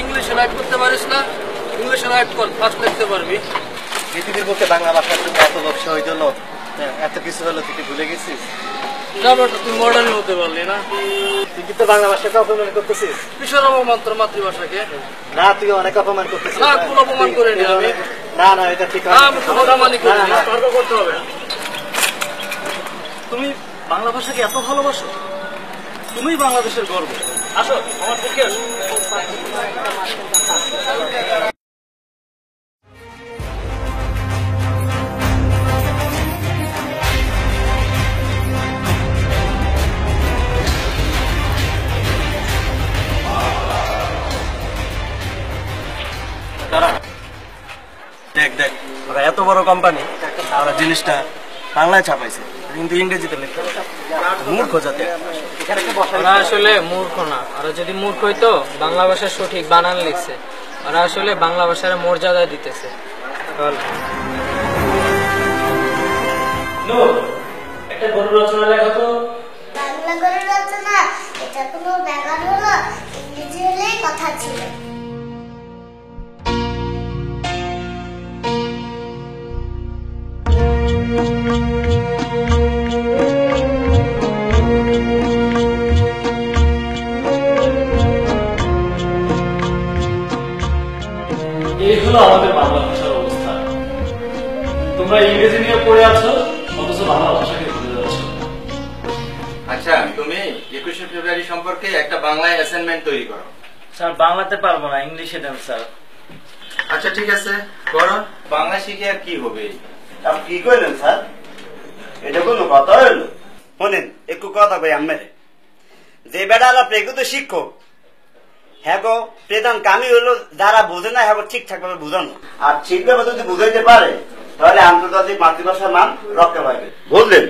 ইংলিশে রাইট করতে পারিস না ইংলিশে রাইট কর ফার্স্ট লিখতে পারবি। পৃথিবীর বুকে বাংলা ভাষার জন্য এত ব্যবসা হয়ে গেল এত কিছু হলো তুই কি ভুলে গেছিস? না বেটা তুই মডার্ন হতে পারলি না। তুই কিন্তু বাংলা ভাষাকে অপমান করতেছিস? অবমাত্র মাতৃভাষাকে? না তুই অনেক অপমান করতেছিস। না, কোনো অপমান করিনি আমি। না না এটা ঠিক না, আমি অপমানই করিনি। না, না। তর্ক করতে হবে। তুমি বাংলা ভাষাকে এত ভালোবাসো? তুমি বাংলাদেশের গর্ব। দেখ দেখ, ওরা এত বড় কোম্পানি ওরা জিনিসটা বাংলায় ছাপাইছে। কিন্তু ইংরেজিতে লিখতে মূর্খ জাতি। ওরা আসলে মূর্খ না। ওরা যদি মূর্খ হইতো বাংলা ভাষার সঠিক বানান লিখছে। ওরা আসলে বাংলা ভাষার মর্যাদা দিতেছে। একটা গরু রচনা লেখা তো। বাংলা করে রচনা এটা কোনো ব্যাপার হলো? ইংরেজি হলেই কথা ছিল। এই হলো আমাদের বাংলা ভাষার অবস্থা। তোমরা ইংরেজি নিয়ে পড়ে আছো অথচ বাংলা ভাষাকে ভুলে যাচ্ছ। আচ্ছা তুমি একুশে ফেব্রুয়ারি সম্পর্কে একটা বাংলায় অ্যাসাইনমেন্ট তৈরি করো। স্যার বাংলাতে পারব না ইংলিশে দেন স্যার। আচ্ছা ঠিক আছে। করো বাংলা শিখে আর কি হবে? আপনি কি কইলেন স্যার? এটা কোনো কথা হইল? শোনেন একটু কথা কই আমের যে বেটা হলো প্রেগুত শিক্ষক হ্যাঁ গো প্রধান কামি হলো যারা বোঝে না হ্যাঁ ঠিকঠাক ভাবে বোঝানো আর ঠিকভাবে যদি বুঝাইতে পারে তাহলে আন্তর্জাতিক মাতৃভাষার মান রক্ষা পাবে বুঝলেন?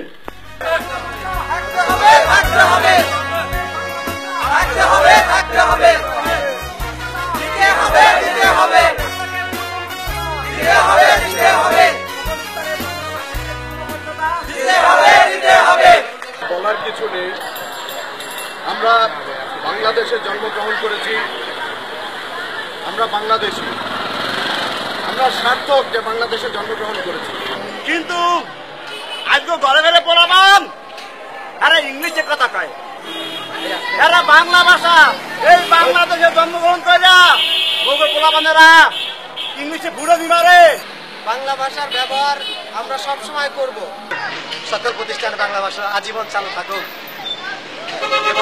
বলার কিছু নেই। আমরা বাংলাদেশে জন্মগ্রহণ করেছি। আমরা বাংলাদেশি। আমরা সার্থক যে বাংলাদেশে জন্মগ্রহণ করেছি। কিন্তু আজকে ঘরে ঘরে পড়াবান আরে ইংলিশে কথা কয়। এরা বাংলা ভাষা। এই বাংলাদেশে জন্মগ্রহণ করে বগর পোলাবানেরা ইংলিশে বুড়ো বিমারে। বাংলা ভাষার ব্যবহার আমরা সবসময় করব। সকল প্রতিষ্ঠানে বাংলা ভাষা আজীবন চালু থাকুক।